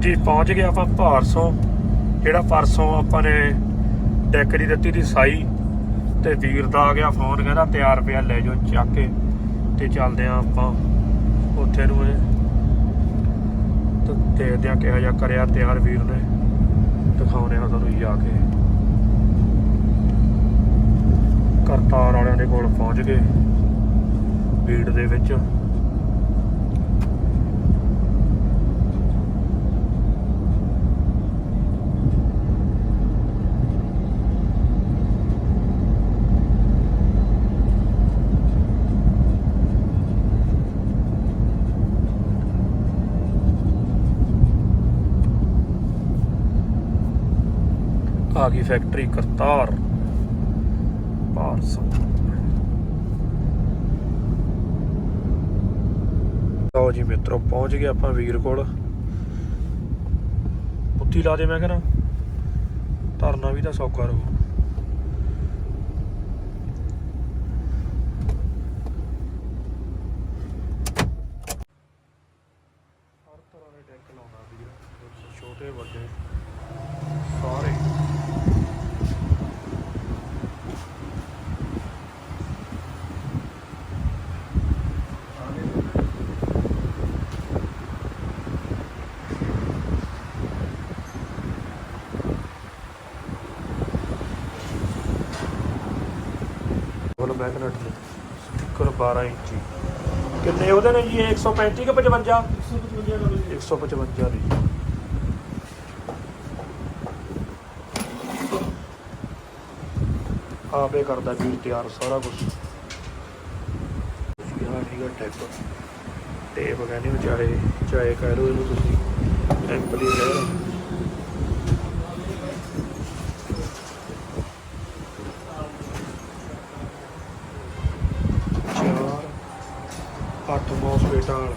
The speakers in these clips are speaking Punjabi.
ਜੀ, ਪਹੁੰਚ ਗਏ ਆਪਾਂ ਭਾਰਸੋਂ, ਜਿਹੜਾ ਪਰਸੋਂ ਆਪਾਂ ਨੇ ਡੈਕਰੀ ਦਿੱਤੀ ਦੀ ਸਾਈ ਤੇ ਵੀਰ ਦਾ ਆ ਗਿਆ ਫੋਨ ਕਹਿੰਦਾ ਤਿਆਰ ਪਿਆ, ਲੈ ਜਾਓ ਚੱਕ ਕੇ ਤੇ ਚੱਲਦੇ ਆ ਆਪਾਂ ਉੱਥੇ ਨੂੰ ਇਹ। ਤੇ ਦੇਖਦੇ ਆ ਕਿਹਾ ਜਾ ਕਰਿਆ ਤਿਆਰ ਵੀਰ ਨੇ। ਦਿਖਾਉਣੇ ਆ ਤੁਹਾਨੂੰ ਜਾ ਕੇ। ਕਰਤਾਰ ਵਾਲਿਆਂ ਦੇ ਕੋਲ ਪਹੁੰਚ ਗਏ। ਭੀੜ ਦੇ ਵਿੱਚ। ਆ ਗਈ ਫੈਕਟਰੀ ਕਰਤਾਰ। ਭਾਰਸੋਂ ਲਓ ਜੀ ਮਿੱਤਰੋ, ਪਹੁੰਚ ਗਏ ਆਪਾਂ ਵੀਰ ਕੋਲ। ਉੱਤੀ ਲਾ ਦੇ ਮੈਂ ਕਹਿੰਦਾ। ਧਰਨਾ ਵੀ ਤਾਂ ਸੌਖਾ ਰਹੂ। ਮੈਗਨੇਟ ਦੇ ਸਪੀਕਰ 12 ਇੰਚੀ। ਕਿੰਨੇ ਉਹਦੇ ਨੇ ਜੀ 135 ਕਿ 55 155 ਦਾ ਜੀ। ਆਪੇ ਕਰਦਾ ਵੀਰ ਤਿਆਰ ਸਾਰਾ ਕੁਝ ਜਿਹੜਾ ਹੈਗਾ ਟੈਪ। ਵਿਚਾਰੇ, ਚਾਹੇ ਕਹਿ ਲਓ ਇਹਨੂੰ ਤੁਸੀਂ, ਟੈਂਪਲੀ ਕਹਿ ਲਓ। 8 ਮੌਸਪੀਟਲ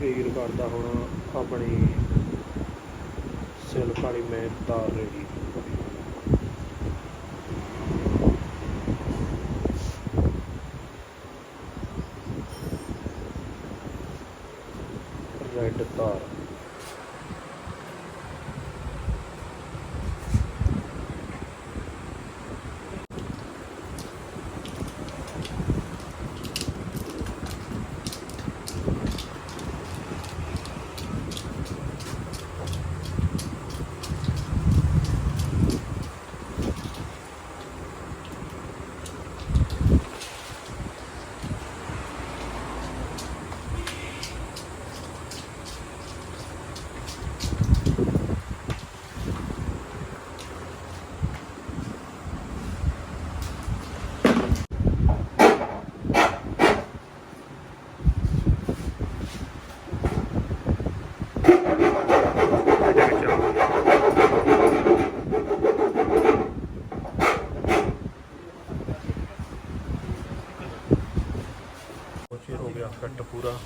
ਵੀਰ ਕਰਦਾ ਹੁਣ ਆਪਣੀ ਸਿਲਕ ਵਾਲੀ ਮੈਂ ਤਾਰ ਰੇੜੀ பெற்றுத்தார் ਫਿੱਟ ਪੂਰਾ।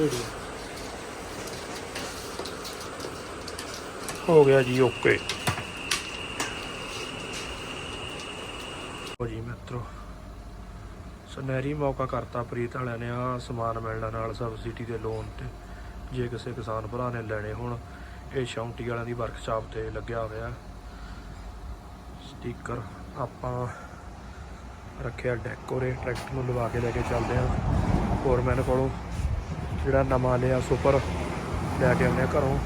ਰੈਡੀ ਹੋ ਗਿਆ ਜੀ ਓਕੇ। ਹੋ ਜੀ ਮਿੱਤਰੋ, ਸੁਨਹਿਰੀ ਮੌਕਾ ਕਰਤਾ ਪ੍ਰੀਤ ਵਾਲਿਆਂ ਨੇ ਆ ਸਮਾਨ ਮਿਲਣ ਨਾਲ ਸਬਸਿਡੀ ਦੇ ਲੋਨ ਤੇ। ਜੇ ਕਿਸੇ ਕਿਸਾਨ ਭਰਾ ਨੇ ਲੈਣੇ ਹੋਣ, ਇਹ ਸ਼ੌਂਟੀ ਵਾਲਿਆਂ ਦੀ ਵਰਕਸ਼ਾਪ ਤੇ ਲੱਗਿਆ ਹੋਇਆ। ਸਟicker ਆਪਾਂ ਰੱਖਿਆ ਡੈਕੋਰੇ ਟਰੈਕਟਰ ਨੂੰ ਲਵਾ ਕੇ ਲੈ ਕੇ ਚੱਲਦੇ ਆ ਫੋਰਮੈਨ ਕੋਲੋਂ ਜਿਹੜਾ ਨਵਾਂ ਲਿਆ ਸੁਪਰ, ਲੈ ਕੇ ਆਉਂਦੇ ਆ ਘਰੋਂ।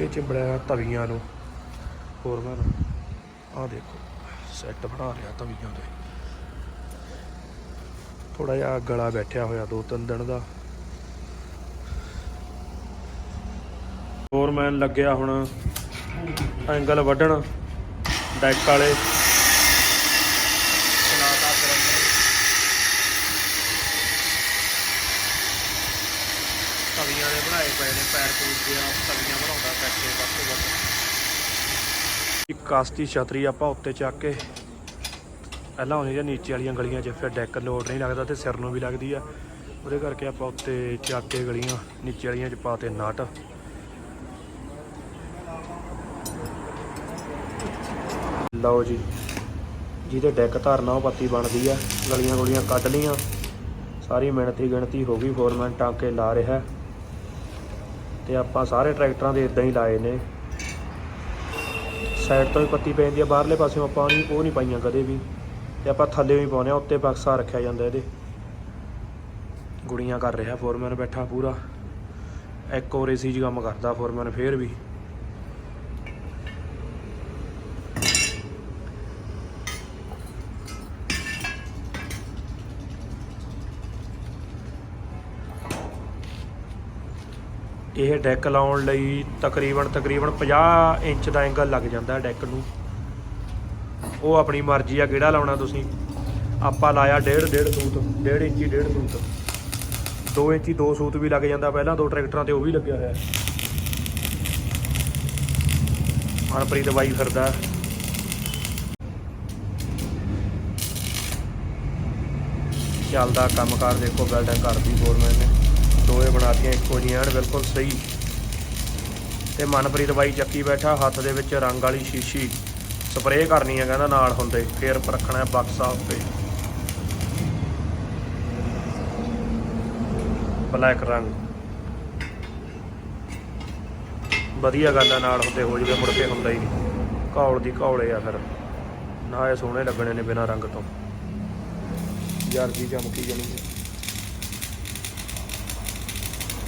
ਇਹ ਚਿੰਬੜਿਆ ਤਵੀਆਂ ਨੂੰ। ਹੋਰ ਫੋਰਮੈਨ ਆਹ ਦੇਖੋ ਸੈੱਟ ਬਣਾ ਰਿਹਾ ਤਵੀਆਂ ਦੇ ਥੋੜਾ ਜਿਹਾ ਗਲਾ ਬੈਠਿਆ ਹੋਇਆ ਦੋ ਤਿੰਨ ਦਿਨ ਦਾ। ਫੋਰਮੈਨ ਲੱਗਿਆ ਹੁਣ ਐਂਗਲ ਵੱਢਣ, ਡੈਕ ਵਾਲੇ ਚਲਾਤਾ ਸਿਲੰਡਰ ਤਵੀਆਂ ਦੇ ਬਣਾਏ ਪਏ ਨੇ ਬਣਾਉਂਦਾ ਬੈਠੇ ਵੱਧ ਤੋਂ ਵੱਧ ਇੱਕ ਕਾਸਤੀ ਛਤਰੀ ਆਪਾਂ ਉੱਤੇ ਚੱਕ ਕੇ, ਪਹਿਲਾਂ ਹੁੰਦੀ ਜਾਂ ਨੀਚੇ ਵਾਲੀਆਂ ਗਲੀਆਂ 'ਚ ਫਿਰ ਡੈਕ ਲੋਡ ਨਹੀਂ ਲੱਗਦਾ ਤੇ ਸਿਰ ਨੂੰ ਵੀ ਲੱਗਦੀ ਆ। ਉਹਦੇ ਕਰਕੇ ਆਪਾਂ ਉੱਤੇ ਚੱਕ ਕੇ ਗਲੀਆਂ ਨੀਚੇ ਵਾਲੀਆਂ 'ਚ ਪਾਤੇ ਨਟ। ਲਓ ਜੀ, ਜਿਹਦੇ ਡੈਕ ਧਾਰਨਾ ਉਹ ਪੱਤੀ ਬਣਦੀ ਆ, ਗਲੀਆਂ ਗਲੀਆਂ ਕੱਢ ਲੀਆਂ ਸਾਰੀ ਮਿਹਨਤੀ ਗਿਣਤੀ ਹੋ ਗਈ ਫੋਰਮੈਨ ਟਾਂਕੇ ਲਾ ਰਿਹਾ। ਤੇ ਆਪਾਂ ਸਾਰੇ ਟਰੈਕਟਰਾਂ ਦੇ ਇਦਾਂ ਹੀ ਲਾਏ ਨੇ। ਸਾਈਡ ਤੋਂ ਹੀ ਪੱਤੀ ਪੈਂਦੀ ਆ, ਬਾਹਰਲੇ ਪਾਸਿਓਂ ਆਪਾਂ ਨਹੀਂ, ਉਹ ਨਹੀਂ ਪਾਈਆਂ ਕਦੇ ਵੀ। ਤੇ ਆਪਾਂ ਥੱਲੇ ਵੀ ਪਾਉਂਦੇ ਆ, ਉੱਤੇ ਬਕਸਾ ਰੱਖਿਆ ਜਾਂਦਾ ਇਹਦੇ। ਗੁੜੀਆਂ ਕਰ ਰਿਹਾ ਫੋਰਮੈਨ ਬੈਠਾ ਪੂਰਾ। ਇੱਕ ਹੋਰ ਏਸੀ 'ਚ ਕੰਮ ਕਰਦਾ ਫੋਰਮੈਨ ਫੇਰ ਵੀ। ਇਹ ਡੈਕ ਲਾਉਣ ਲਈ ਤਕਰੀਬਨ ਤਕਰੀਬਨ 50 ਇੰਚ ਦਾ ਐਂਗਲ ਲੱਗ ਜਾਂਦਾ ਡੈਕ ਨੂੰ। ਉਹ ਆਪਣੀ ਮਰਜ਼ੀ ਆ ਕਿਹੜਾ ਲਾਉਣਾ ਤੁਸੀਂ। ਆਪਾਂ ਲਾਇਆ ਡੇਢ ਡੇਢ ਸੂਤ, ਡੇਢ ਇੰਚੀ, ਡੇਢ ਸੂਤ। 2 ਇੰਚੀ 2 ਸੂਤ ਵੀ ਲੱਗ ਜਾਂਦਾ ਪਹਿਲਾਂ, ਦੋ ਟਰੈਕਟਰਾਂ ਤੇ ਉਹ ਵੀ ਲੱਗਿਆ ਹੋਇਆ। ਮਨਪ੍ਰੀਤ ਬਾਈ ਫਿਰਦਾ। ਚੱਲਦਾ ਕੰਮਕਾਰ ਦੇਖੋ ਬਿਲਡਿੰਗ ਕਰਦੀ ਗੌਰਮੈਂਟ ਨੇ। ਦੋਏ ਬਣਾਤੀਆਂ ਇੱਕੋ ਜਿਹੀਆਂ ਐਨ ਬਿਲਕੁਲ ਸਹੀ। ਤੇ ਮਨਪ੍ਰੀਤ ਬਾਈ ਚੱਕੀ ਬੈਠਾ, ਹੱਥ ਦੇ ਵਿੱਚ ਰੰਗ ਵਾਲੀ ਸ਼ੀਸ਼ੀ ਸਪਰੇਅ ਕਰਨੀ ਹੈ ਕਹਿੰਦਾ ਨਾਲ ਹੁੰਦੇ, ਫੇਰ ਰੱਖਣਾ ਹੈ ਬਕਸਾ ਉੱਤੇ। ਬਲੈਕ ਰੰਗ। ਵਧੀਆ ਗੱਲ ਆ, ਨਾਲ ਹੁੰਦੇ ਹੋ ਜਵੇ ਮੁੜ ਕੇ ਹੁੰਦਾ ਹੀ ਨਹੀਂ। ਘੌਲ ਦੀ ਘੌਲੇ ਆ ਫਿਰ। ਨਾ ਇਹ ਸੋਹਣੇ ਲੱਗਣੇ ਨੇ ਬਿਨਾ ਰੰਗ ਤੋਂ। ਯਾਰ ਜੀ ਚਮਕੀ ਜਾਣੀ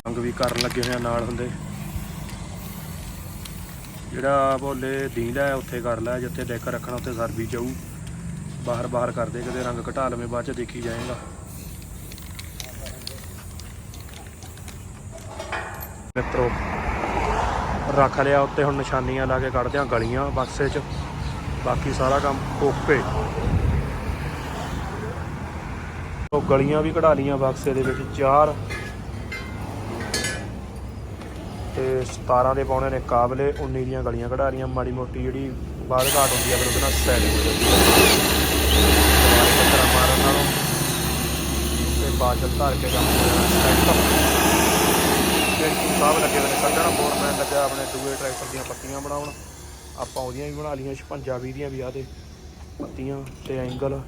ਹੈ ਰੰਗ ਵੀ ਕਰਨ ਲੱਗੇ ਹੋਏ ਆ ਨਾਲ ਹੁੰਦੇ। ਜਿਹੜਾ ਭੋਲੇ ਦੀਂਦਾ ਉੱਥੇ ਕਰ ਲੈ, ਜਿੱਥੇ ਡੈਕ ਰੱਖਣਾ, ਉੱਥੇ ਸਰਬੀ ਜਾਊ। ਬਾਹਰ ਬਾਹਰ ਕਰਦੇ ਕਦੇ ਰੰਗ ਘਟਾ ਲਵੇਂ, ਬਾਅਦ ਚ ਦੇਖੀ ਜਾਏਗਾ। ਮਿੱਤਰੋ, ਰੱਖ ਲਿਆ ਉੱਤੇ, ਹੁਣ ਨਿਸ਼ਾਨੀਆਂ ਲਾ ਕੇ ਕੱਢਦੇ ਆ ਗਲੀਆਂ, ਬਕਸੇ 'ਚ। ਬਾਕੀ ਸਾਰਾ ਕੰਮ ਓਕੇ ਉਹ ਗਲੀਆਂ ਵੀ ਕਢਾ ਲੀਆਂ ਬਕਸੇ ਦੇ ਵਿੱਚ, ਚਾਰ। ਤੇ 17 ਦੇ ਪਾਉਣੇ ਨੇ ਕਾਬਲੇ 19 ਦੀਆਂ ਗਲੀਆਂ ਕਢਾਰੀਆਂ ਮਾੜੀ ਮੋਟੀ ਜਿਹੜੀ ਬਾਅਦ ਘਾਟ ਹੁੰਦੀ ਆ, ਫਿਰ ਉਹਦੇ ਨਾਲ ਸੈਟ ਹੋ ਜਾਂਦੀ ਹੈ ਦੁਬਾਰੇ ਚੱਕਰਾਂ ਮਾਰਨ ਨਾਲੋਂ ਤੇ ਬਾਜਲ ਧਾਰ ਕੇ ਕੰਮ ਸੈਟ ਜਿਹੜੀ ਸਾਹਿਬ ਲੱਗੇ ਹੋਏ ਨੇ, ਕੱਢਣ ਫੋਰਮੈਨ ਲੱਗਾ ਆਪਣੇ ਦੂਏ ਟਰੈਕਟਰ ਦੀਆਂ ਪੱਤੀਆਂ ਬਣਾਉਣ। ਆਪਾਂ ਉਹਦੀਆਂ ਵੀ ਬਣਾ ਲਈਆਂ 56 20 ਦੀਆਂ ਵੀ ਆ ਤੇ ਪੱਤੀਆਂ ਤੇ ਐਂਗਲ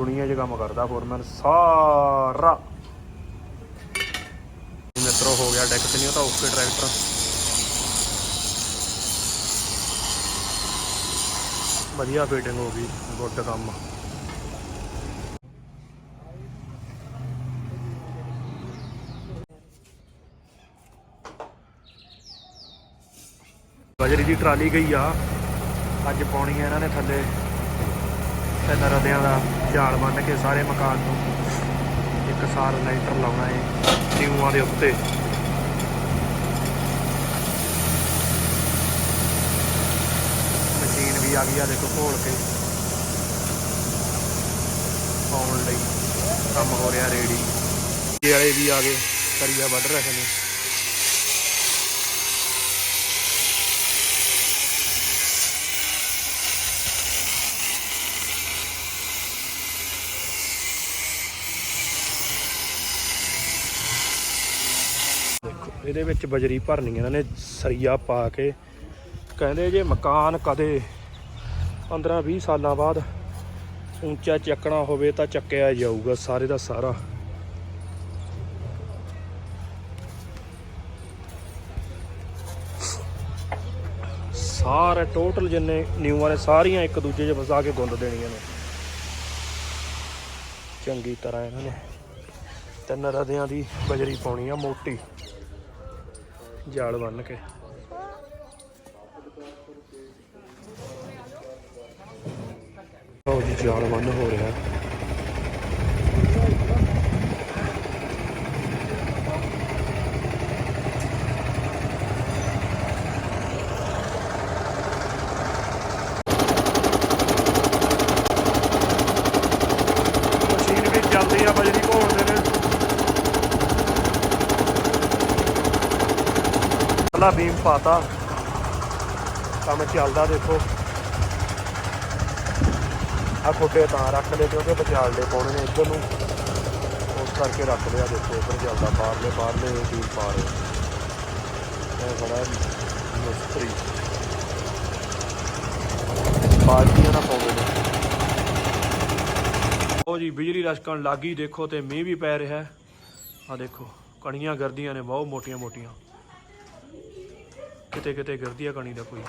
ਗੁਣੀਆਂ 'ਚ ਕੰਮ ਕਰਦਾ ਫੋਰਮੈਨ ਸਾਰਾ। ਮਿੱਤਰੋ, ਹੋ ਗਿਆ ਡੈਕ ਤੇ ਨਹੀਂ ਤਾਂ ਓਕੇ ਟਰੈਕਟਰ ਵਧੀਆ ਫਿਟਿੰਗ ਹੋ ਗਈ, ਗੁੱਡ ਕੰਮ। ਬਜਰੀ ਦੀ ਟਰਾਲੀ ਗਈ ਆ। ਅੱਜ ਪਾਉਣੀ ਆ ਇਹਨਾਂ ਨੇ ਥੱਲੇ ਤਿੰਨ ਰਦਿਆਂ ਦਾ। ਝਾੜ ਬੰਨ ਕੇ ਸਾਰੇ ਮਕਾਨ ਨੂੰ ਇੱਕ ਸਾਰ ਲਾਈਟਰ ਲਾਉਣਾ ਹੈ ਨਿਊਆਂ ਦੇ ਉੱਤੇ। ਮਸ਼ੀਨ ਵੀ ਆ ਗਈ ਆ, ਦੇਖੋ ਘੋਲ ਕੇ। ਪਾਉਣ ਲਈ ਕੰਮ ਹੋ ਰਿਹਾ ਰੇਡੀ ਇਹ ਵਾਲੇ ਵੀ ਆ ਗਏ ਕਰੀਆ ਵੱਢ ਰਹੇ ਨੇ। ਇਹਦੇ ਵਿੱਚ ਬਜਰੀ ਭਰਨੀ ਇਹਨਾਂ ਨੇ, ਸਰੀਆ ਪਾ ਕੇ। ਕਹਿੰਦੇ ਜੇ ਮਕਾਨ ਕਦੇ 15 20 ਸਾਲਾਂ ਬਾਅਦ ਉੱਚਾ ਚੱਕਣਾ ਹੋਵੇ ਤਾਂ ਚੱਕਿਆ ਜਾਊਗਾ, ਸਾਰੇ ਦਾ ਸਾਰਾ। ਸਾਰੇ ਟੋਟਲ ਜਿੰਨੇ ਨਿਊਆਂ ਨੇ, ਸਾਰੀਆਂ ਇੱਕ ਦੂਜੇ 'ਚ ਫਸਾ ਕੇ ਗੁੰਦ ਦੇਣੀਆਂ ਨੇ। ਚੰਗੀ ਤਰ੍ਹਾਂ ਇਹਨਾਂ ਨੇ ਤਿੰਨ ਰਦਿਆਂ ਦੀ ਬਜਰੀ ਪਾਉਣੀ ਆ ਮੋਟੀ। ਜਾਲ ਬੰਨ ਕੇ। ਉਹ ਜੀ ਜਾਲ ਬੰਨ ਹੋ ਰਿਹਾ ਮਸ਼ੀਨ ਵੀ ਚੱਲਦੀ ਆ ਬਜਰੀ ਘੋੜਦੇ ਨੇ ਪਹਿਲਾ ਬੀਮ ਪਾਤਾ। ਕੰਮ ਚੱਲਦਾ ਦੇਖੋ। ਆ ਖੋਡੇ ਤਾਂ ਰੱਖ ਲਏ ਕਿਉਂਕਿ ਵਿਚਾਲਦੇ ਪਾਉਣੇ ਨੇ ਇੱਧਰ ਨੂੰ। ਉਸ ਕਰਕੇ ਰੱਖ ਲਿਆ ਦੇਖੋ ਇੱਧਰ ਚੱਲਦਾ, ਬਾਹਰਲੇ ਬਾਹਰਲੇ ਬੀਮ ਪਾ ਰਹੇ ਇਹ ਬੜਾ ਮਿਸਤਰੀ। ਬਾਲਟੀਆਂ ਨਾ ਪਾਉਂਦੇ ਨੇ। ਉਹ ਜੀ, ਬਿਜਲੀ ਰਸ਼ਕਣ ਲੱਗੀ ਦੇਖੋ ਤੇ ਮੀਂਹ ਵੀ ਪੈ ਰਿਹਾ। ਆ ਦੇਖੋ, ਕਣੀਆਂ ਗਰਦੀਆਂ ਨੇ, ਬਹੁਤ ਮੋਟੀਆਂ ਮੋਟੀਆਂ ਕਿਤੇ ਕਿਤੇ ਗਿਰਦੀ ਆ ਕਣੀ ਦਾ ਕੋਈ।